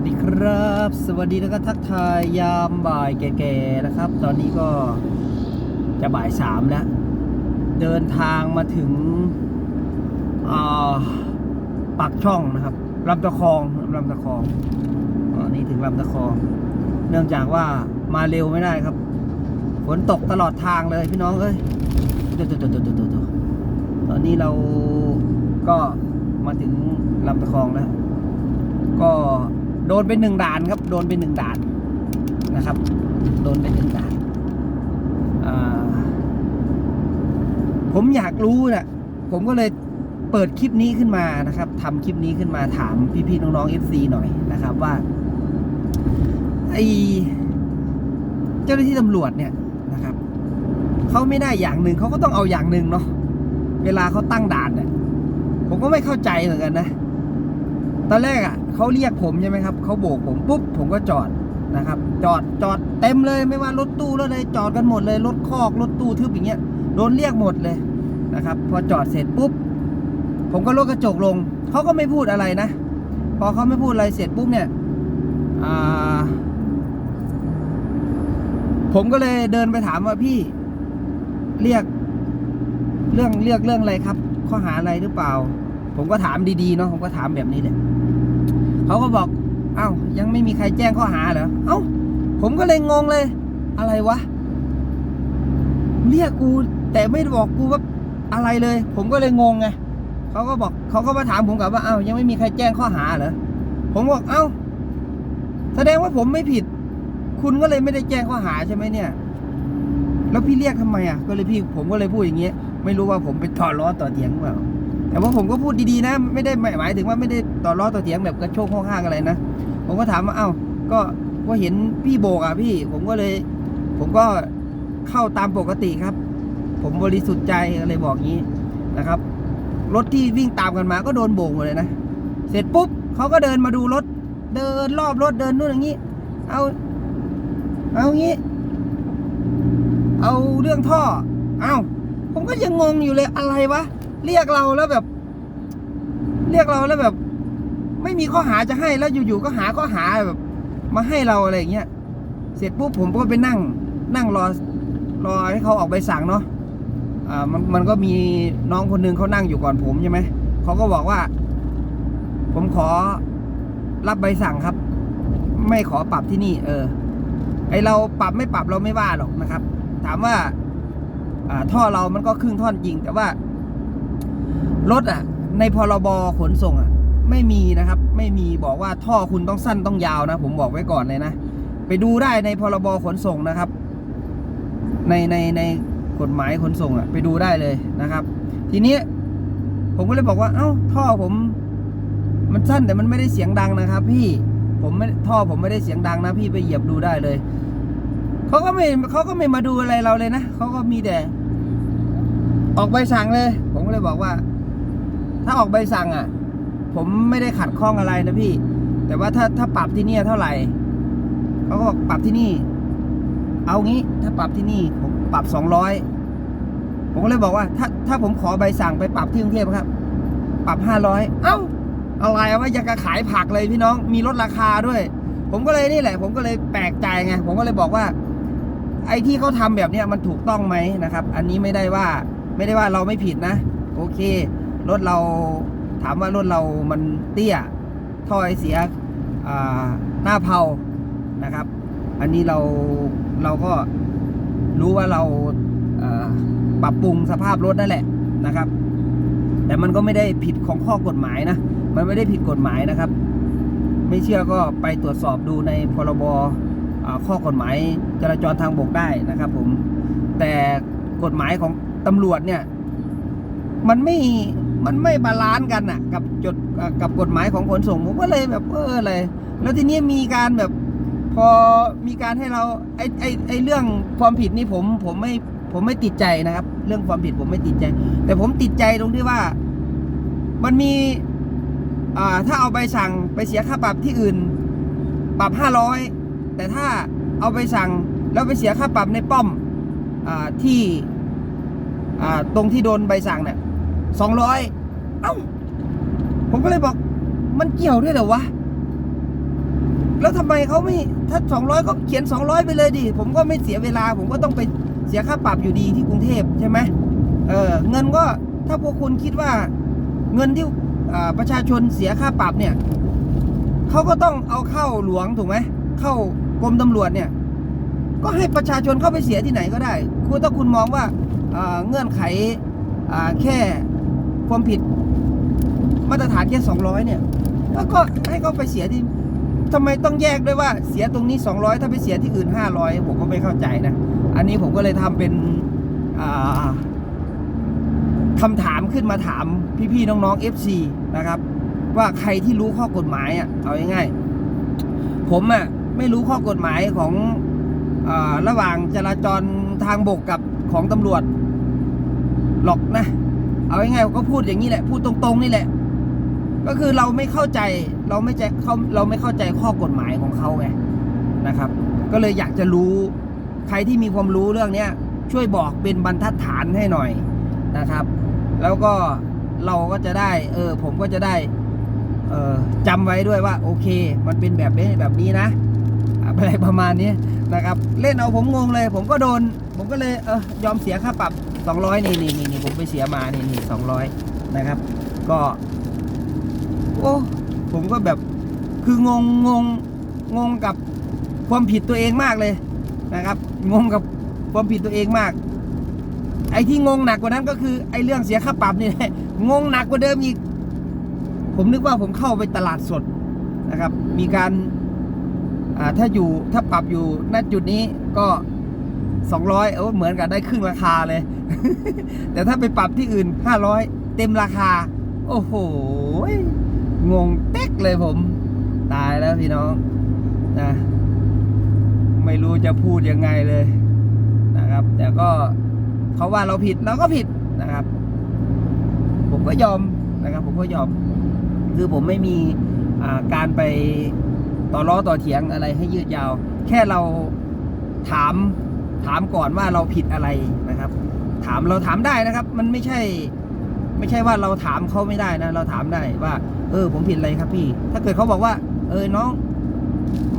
วัสดีครับ สวัสดีแล้วก็ทักทายยามบ่ายแก่ๆนะครับ ตอนนี้ก็จะบ่ายสามแล้ว เดินทางมาถึงปากช่องนะครับลำตะคองลำตะคองอนี่ถึงลำตะคอง เนื่องจากว่ามาเร็วไม่ได้ครับ ฝนตกตลอดทางเลยพี่น้องเอ้ยเดี๋ยวๆๆๆๆตอนนี้เราก็มาถึงลำตะคองแล้วก็ โดนเป็นหนึ่งด่านครับ โดนเป็นหนึ่งด่านนะครับ โดนเป็นหนึ่งด่านผมอยากรู้นะผมก็เลยเปิดคลิปนี้ขึ้นมานะครับทำคลิปนี้ขึ้นมาถามพี่ๆน้องๆ FC หน่อยนะครับว่าไอเจ้าหน้าที่ตำรวจเนี่ยนะครับเขาไม่ได้อย่างหนึ่งเขาก็ต้องเอาอย่างหนึ่งเนาะเวลาเขาตั้งด่านเนี่ยผมก็ไม่เข้าใจเหมือนกันนะ ตอนแรกอะเขาเรียกผมใช่ไหมครับเขาโบกผมปุ๊บผมก็จอดนะครับ จอดจอดเต็มเลยไม่ว่ารถตู้รถอะไรจอดกันหมดเลยรถคอกรถตู้ทึบอย่างเงี้ยโดนเรียกหมดเลยนะครับ พอจอดเสร็จปุ๊บผมก็ลดกระจกลงเขาก็ไม่พูดอะไรนะ พอเขาไม่พูดอะไรเสร็จปุ๊บเนี่ยผมก็เลยเดินไปถามว่าพี่เรียกเรื่องเรียกเรื่องอะไรครับ ข้อหาอะไรหรือเปล่า ผมก็ถามดีๆเนาะผมก็ถามแบบนี้เลย เขาก็บอก เอ้ายังไม่มีใครแจ้งข้อหาเหรอ เอ้า ผมก็เลยงงเลย อะไรวะ เรียกกู แต่ไม่บอกกูว่าอะไรเลย ผมก็เลยงงไงเขาก็บอกเขาก็มาถามผมกลับว่า เอ้ายังไม่มีใครแจ้งข้อหาเหรอ ผมบอก เอ้า แสดงว่าผมไม่ผิด คุณก็เลยไม่ได้แจ้งข้อหาใช่ไหมเนี่ย แล้วพี่เรียกทำไมอะ ก็เลยพี่ผมก็เลยพูดอย่างเงี้ย ไม่รู้ว่าผมเป็นต่อล้อต่อเถียงเปล่า แต่ว่าผมก็พูดดีๆนะ ไม่ได้หมายถึงว่าไม่ได้ต่อล้อต่อเถียงแบบกระโชกข้างอะไรนะ ผมก็ถามว่าเอ้าก็ก็เห็นพี่โบกอะพี่ ผมก็เลย ผมก็เข้าตามปกติครับ ผมบริสุทธิ์ใจอะไรบอกงี้นะครับ รถที่วิ่งตามกันมาก็โดนโบกหมดเลยนะ เสร็จปุ๊บเขาก็เดินมาดูรถ เดินรอบรถเดินนู่นอย่างนี้ เอาเอางี้ เอาเรื่องท่อ เอ้าผมก็ยังงงอยู่เลยอะไรวะ เรียกเราแล้วแบบ เรียกเราแล้วแบบ ไม่มีข้อหาจะให้แล้วอยู่ๆก็หาข้อหาแบบ มาให้เราอะไรอย่างเงี้ยเสร็จปุ๊บผมก็ไปนั่ง นั่งรอรอให้เขาออกใบสั่งเนาะอ่ามันมันก็มีน้องคนนึงเขานั่งอยู่ก่อนผมใช่ไหมเขาก็บอกว่า ผมขอรับใบสั่งครับ ไม่ขอปรับที่นี่ เออ ไอเราปรับไม่ปรับเราไม่ว่าหรอกนะครับ ถามว่า อ่าท่อเรามันก็ครึ่งท่อนจริง แต่ว่า รถอะ ในพรบขนส่งอะ ไม่มีนะครับ ไม่มีบอกว่าท่อคุณต้องสั้นต้องยาวนะ ผมบอกไว้ก่อนเลยนะ ไปดูได้ในพรบขนส่งนะครับ ในในในกฎหมายขนส่งอะ ไปดูได้เลยนะครับ ทีนี้ผมก็เลยบอกว่าเอ้าท่อผม มันสั้นแต่มันไม่ได้เสียงดังนะครับ พี่ผมไม่ท่อผมไม่ได้เสียงดังนะ พี่ไปเหยียบดูได้เลยเขาก็ไม่เขาก็ไม่มาดูอะไรเราเลยนะเขาก็มีแต่ออกใบสั่งเลย ผมก็เลยบอกว่า ถ้าออกใบสั่งอะ ผมไม่ได้ขัดข้องอะไรนะพี่ แต่ว่าถ้าถ้าปรับที่นี่เท่าไหร่เขาก็บอกปรับที่นี่ เอางี้ถ้าปรับที่นี่ผมปรับสองร้อยผมก็เลยบอกว่า ถ้าถ้าผมขอใบสั่งไปปรับที่กรุงเทพครับ ปรับห้าร้อยเอ้าอะไรวะอยากจะขายผักเลยพี่น้องมีลดราคาด้วย ผมก็เลยนี่แหละ ผมก็เลยแปลกใจไงผมก็เลยบอกว่า ไอ้ที่เขาทำแบบเนี้ยมันถูกต้องไหมนะครับ อันนี้ไม่ได้ว่าไม่ได้ว่าเราไม่ผิดนะ โอเค รถเราถามว่ารถเรามันเตี้ยท่อไอเสียหน้าเผานะครับ อันนี้เราเราก็รู้ว่าเราปรับปรุงสภาพรถนั่นแหละนะครับ แต่มันก็ไม่ได้ผิดของข้อกฎหมายนะ มันไม่ได้ผิดกฎหมายนะครับ ไม่เชื่อก็ไปตรวจสอบดูในพรบข้อกฎหมายจราจรทางบกได้นะครับผมแต่กฎหมายของตำรวจเนี่ย มันไม่ มันไม่บาลานซ์กันอะกับจดกับกฎหมายของขนส่งผมก็เลยแบบเอออะไร แล้วทีนี้มีการแบบ พอมีการให้เราไอไอไอเรื่องความผิดนี่ผมผมไม่ผมไม่ติดใจนะครับ เรื่องความผิดผมไม่ติดใจ แต่ผมติดใจตรงที่ว่า มันมีอ่าถ้าเอาใบสั่งไปเสียค่าปรับที่อื่น ปรับห้าร้อยแต่ถ้าเอาไปสั่งแล้วไปเสียค่าปรับในป้อมอ่าที่อ่าตรงที่โดนใบสั่งเนี่ย สองร้อยเอ้า ผมก็เลยบอก มันเกี่ยวด้วยเหรอวะ แล้วทำไมเขาไม่ ถ้าสองร้อยก็เขียนสองร้อยไปเลยดิ ผมก็ไม่เสียเวลา ผมก็ต้องไปเสียค่าปรับอยู่ดีที่กรุงเทพใช่ไหมเออเงินก็ถ้าพวกคุณคิดว่าเงินที่ประชาชนเสียค่าปรับเนี่ยเขาก็ต้องเอาเข้าหลวงถูกไหม เข้ากรมตำรวจเนี่ย ก็ให้ประชาชนเข้าไปเสียที่ไหนก็ได้คุณถ้าคุณมองว่าเงื่อนไขแค่ ความผิดมาตรฐานแค่สองร้อยเนี่ยก็ก็ให้เขาไปเสียที่ทำไมต้องแยกด้วยว่าเสียตรงนี้ 200 ถ้าไปเสียที่อื่น 500 ผมก็ไม่เข้าใจนะ อันนี้ผมก็เลยทำเป็นอ่าคำถามขึ้นมาถามพี่ๆน้องๆ FC นะครับ ว่าใครที่รู้ข้อกฎหมายอะเอาง่ายๆผมอะไม่รู้ข้อกฎหมายของอระหว่างจราจรทางบกกับของตำรวจหรอกนะ เอาง่ายๆก็พูดอย่างนี้แหละ พูดตรงๆนี่แหละ ก็คือเราไม่เข้าใจเราไม่ใจเขาเราไม่เข้าใจข้อกฎหมายของเขาไงนะครับ ก็เลยอยากจะรู้ใครที่มีความรู้เรื่องเนี้ยช่วยบอกเป็นบรรทัดฐานให้หน่อยนะครับ แล้วก็เราก็จะได้ เออ ผมก็จะได้เออจำไว้ด้วยว่า โอเค มันเป็นแบบนี้แบบนี้นะ อะไรประมาณนี้นะครับ เล่นเอาผมงงเลย ผมก็โดน ผมก็เลยเออยอมเสียค่าปรับ 200นี่นี่นี่นี่ผมไปเสียมานี่นี่200นะครับ ก็ โอ้ผมก็แบบคืองงงงงงกับความผิดตัวเองมากเลยนะครับ งงกับความผิดตัวเองมาก ไอ้ที่งงหนักกว่านั้นก็คือไอ้เรื่องเสียค่าปรับนี่แหละงงหนักกว่าเดิมอีก ผมนึกว่าผมเข้าไปตลาดสดนะครับ มีการอ่าถ้าอยู่ถ้าปรับอยู่ณจุดนี้ก็สองร้อยเออเหมือนกับได้ครึ่งราคาเลย แต่ถ้าไปปรับที่อื่นห้าร้อยเต็มราคา โอ้โห งงเต๊กเลยผม ตายแล้วพี่น้องนะไม่รู้จะพูดยังไงเลยนะครับ แต่ก็เขาว่าเราผิดเราก็ผิดนะครับ ผมก็ยอมนะครับ ผมก็ยอม คือผมไม่มีการไปต่อล้อต่อเถียงอะไรให้ยืดยาว แค่เราถามถามก่อนว่าเราผิดอะไรนะครับ ถามเราถามได้นะครับ มันไม่ใช่ ไม่ใช่ว่าเราถามเขาไม่ได้นะ เราถามได้ว่า เออ ผมผิดอะไรครับพี่ ถ้าเกิดเขาบอกว่า เออน้อง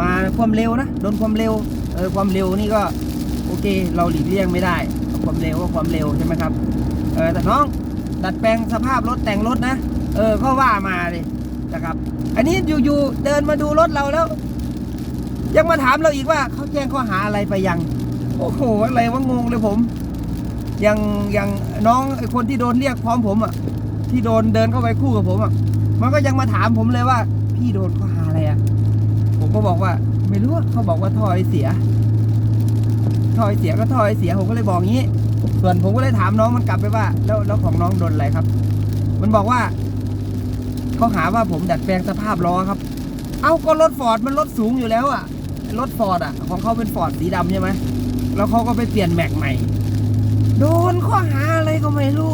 มาความเร็วนะโดนความเร็ว เออความเร็วนี่ก็ โอเค เราหลีกเลี่ยงไม่ได้ ความเร็วก็ความเร็วใช่ไหมครับ เออแต่น้องดัดแปลงสภาพรถแต่งรถนะเออก็ว่ามาเลยนะครับ อันนี้อยู่ๆเดินมาดูรถเราแล้ว ยังมาถามเราอีกว่าเขาแจ้งข้อหาอะไรไปยัง โอ้โหอะไรวะงงเลยผม อย่างอย่างน้องไอ้คนที่โดนเรียกพร้อมผมอะที่โดนเดินเข้าไปคู่กับผมอะมันก็ยังมาถามผมเลยว่า พี่โดนข้อหาอะไรอะผมก็บอกว่า ไม่รู้เขาบอกว่าทอไอเสียทอไอเสียก็ทอไอเสียผมก็เลยบอกงี้ ส่วนผมก็เลยถามน้องมันกลับไปว่า แล้วแล้วของน้องโดนอะไรครับ มันบอกว่าเขาหาว่าผมดัดแปลงสภาพล้อครับ เอ้าก็รถฟอร์ดมันรถสูงอยู่แล้วอะรถฟอร์ดอะของเขาเป็นฟอร์ดสีดำใช่ไหมแล้วเขาก็ไปเปลี่ยนแม็กใหม่ โดนข้อหาอะไรก็ไม่รู้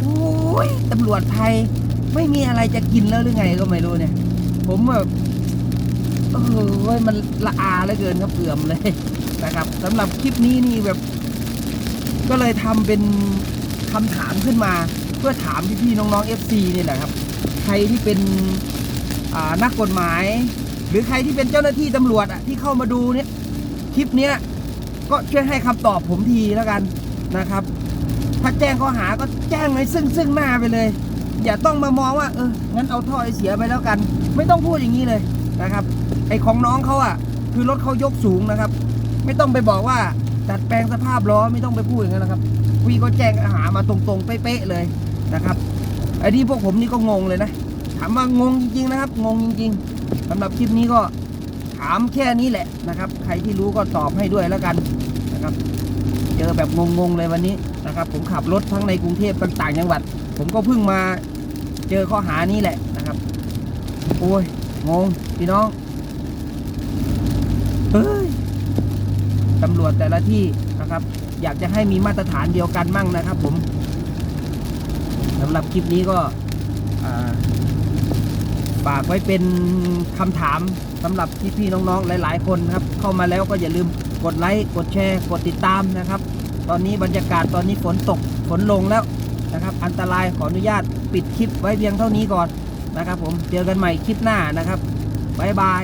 โอ้ยตำรวจไทยไม่มีอะไรจะกินแล้วหรือไงก็ไม่รู้เนี่ย ผมแบบเออ้ยมันละอาเหลือเกินครับเอื่อมเลยนะครับสำหรับคลิปนี้นี่แบบ ก็เลยทำเป็นคำถามขึ้นมา เพื่อถามพี่ๆน้องๆ FC นี่แหละครับ ใครที่เป็นนักกฎหมาย หรือใครที่เป็นเจ้าหน้าที่ตำรวจอะที่เข้ามาดูเนี่ยคลิปเนี้ยก็ช่วยให้คำตอบผมทีแล้วกัน นะครับ ถ้าแจ้งข้อหาก็แจ้งในซึ่งซึ่งหน้าไปเลย อย่าต้องมามองว่าเอองั้นเอาท่อไอเสียไปแล้วกัน ไม่ต้องพูดอย่างนี้เลยนะครับ ไอของน้องเขาอะ คือรถเขายกสูงนะครับ ไม่ต้องไปบอกว่าดัดแปลงสภาพล้อไม่ต้องไปพูดอย่างนั้นนะครับพี่ก็แจ้งข้อหามาตรงๆเป๊ะๆเลยนะครับไอ้ที่พวกผมนี่ก็งงเลยนะถามว่างงจริงๆนะครับงงจริง ๆสำหรับคลิปนี้ก็ถามแค่นี้แหละนะครับ ใครที่รู้ก็ตอบให้ด้วยแล้วกันนะครับ เจอแบบงงๆเลยวันนี้นะครับ ผมขับรถทั้งในกรุงเทพต่างจังหวัด ผมก็เพิ่งมาเจอข้อหานี้แหละนะครับ โอ้ยงงพี่น้องเฮ้ยตำรวจแต่ละที่นะครับ อยากจะให้มีมาตรฐานเดียวกันมั่งนะครับ ผมสำหรับคลิปนี้ก็ฝากไว้เป็นคำถามสำหรับพี่ๆน้องๆหลาย ๆ คนครับ เข้ามาแล้วก็อย่าลืม กดไลค์กดแชร์ กดติดตามนะครับ ตอนนี้บรรยากาศตอนนี้ฝนตกฝนลงแล้วนะครับ อันตรายขออนุญาตปิดคลิปไว้เพียงเท่านี้ก่อนนะครับ ผมเจอกันใหม่คลิปหน้านะครับบ๊ายบาย